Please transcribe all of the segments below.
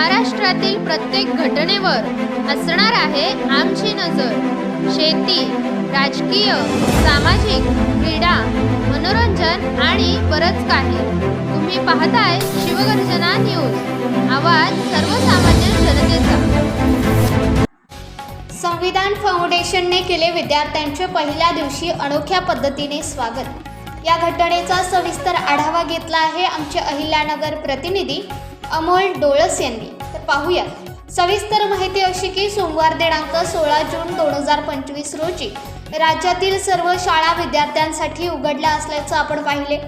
महाराष्ट्रातील प्रत्येक घटनेवर असणार आहे आमची नजर. शेती राजकीय सामाजिक क्रीडा मनोरंजन आणि बरंच काही. तुम्ही पाहताय शिवगर्जना न्यूज. आवाज सर्वसामान्य जनतेचा. संविधान फाउंडेशनने केले विद्यार्थ्यांचे पहिल्या दिवशी अनोख्या पद्धतीने स्वागत. या घटनेचा सविस्तर आढावा घेतला आहे आमचे अहिल्यानगर प्रतिनिधी अमोल डोळस यांनी. तर पाहूया. सविस्तर माहिती अशी की सोमवार दिनांक सोळा जून दोन हजार पंचवीस रोजी राज्यातील सर्व शाळा विद्यार्थ्यांसाठी उघडल्या असल्याचं आपण पाहिले.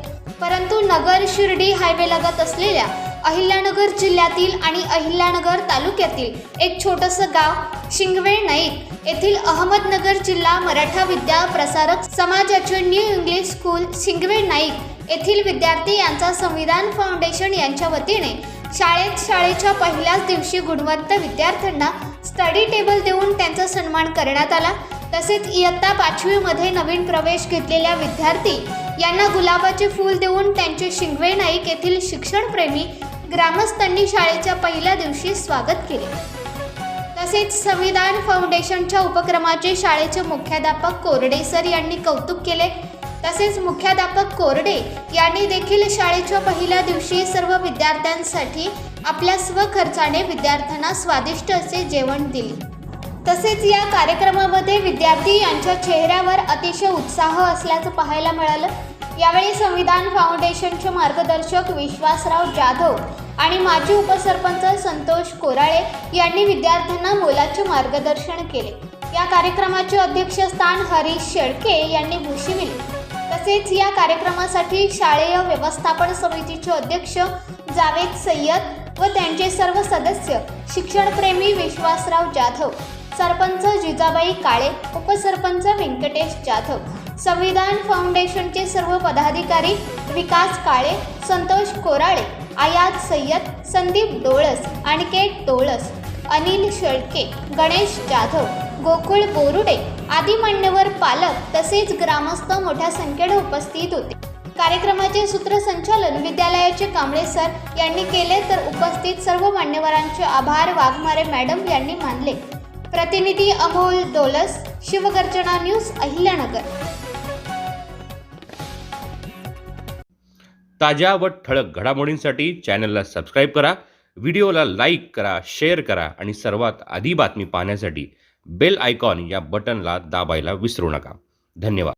परंतु नगर शिर्डी हायवे लगत असलेल्या अहिल्यानगर जिल्ह्यातील आणि अहिल्यानगर तालुक्यातील एक छोटंसं गाव शिंगवेळ नाईक येथील अहमदनगर जिल्हा मराठा विद्या प्रसारक समाजाचे new English school Shingvel Naik येथील विद्यार्थी यांचा संविधान फाउंडेशन यांच्या वतीने शाळेत शाळेच्या पहिल्याच दिवशी गुणवंत विद्यार्थ्यांना स्टडी टेबल देऊन त्यांचा सन्मान करण्यात आला. तसेच इयत्ता पाचवीमध्ये नवीन प्रवेश घेतलेल्या विद्यार्थी यांना गुलाबाचे फूल देऊन त्यांचे शिंगवे नाईक येथील शिक्षणप्रेमी ग्रामस्थांनी शाळेच्या पहिल्या दिवशी स्वागत केले. तसेच संविधान फाउंडेशनच्या उपक्रमाचे शाळेचे मुख्याध्यापक कोरडे सर यांनी कौतुक केले. तसेच मुख्याध्यापक कोरडे यांनी देखील शाळेच्या पहिल्या दिवशी सर्व विद्यार्थ्यांसाठी आपल्या स्वखर्चाने विद्यार्थ्यांना स्वादिष्ट असे जेवण दिले. तसेच या कार्यक्रमामध्ये विद्यार्थी यांच्या चेहऱ्यावर अतिशय उत्साह असल्याचं पाहायला मिळालं. यावेळी संविधान फाउंडेशनचे मार्गदर्शक विश्वासराव जाधव आणि माजी उपसरपंच संतोष कोराळे यांनी विद्यार्थ्यांना मोलाचे मार्गदर्शन केले. या कार्यक्रमाचे अध्यक्षस्थान हरीश शेळके यांनी भूषविले. तसेच या कार्यक्रमासाठी शाळेय व्यवस्थापन समितीचे अध्यक्ष जावेद सय्यद व त्यांचे सर्व सदस्य शिक्षणप्रेमी विश्वासराव जाधव सरपंच जिजाबाई काळे उपसरपंच व्यंकटेश जाधव संविधान फाउंडेशनचे सर्व पदाधिकारी विकास काळे संतोष कोराळे आयात सय्यद संदीप डोळस अनिकेत डोळस अनिल शेळके गणेश जाधव गोकुळ बोरुडे आदी मान्यवर पालक तसेच ग्रामस्थ मोठ्या संख्येने उपस्थित होते. कार्यक्रमाचे सूत्रसंचालन विद्यालयाचे कांबळे सर यांनी केले तर उपस्थित सर्व मान्यवरांचे आभार वाघमारे मॅडम यांनी मानले. प्रतिनिधी अमोल डोलस शिवगर्जना न्यूज अहिल्यानगर. ताज्या व ठळक घडामोडींसाठी चॅनलला सबस्क्राईब करा व्हिडिओला लाईक करा शेअर करा आणि सर्वात आधी बातमी पाहण्यासाठी बेल आयकॉन या बटनला दाबायला विसरू नका. धन्यवाद.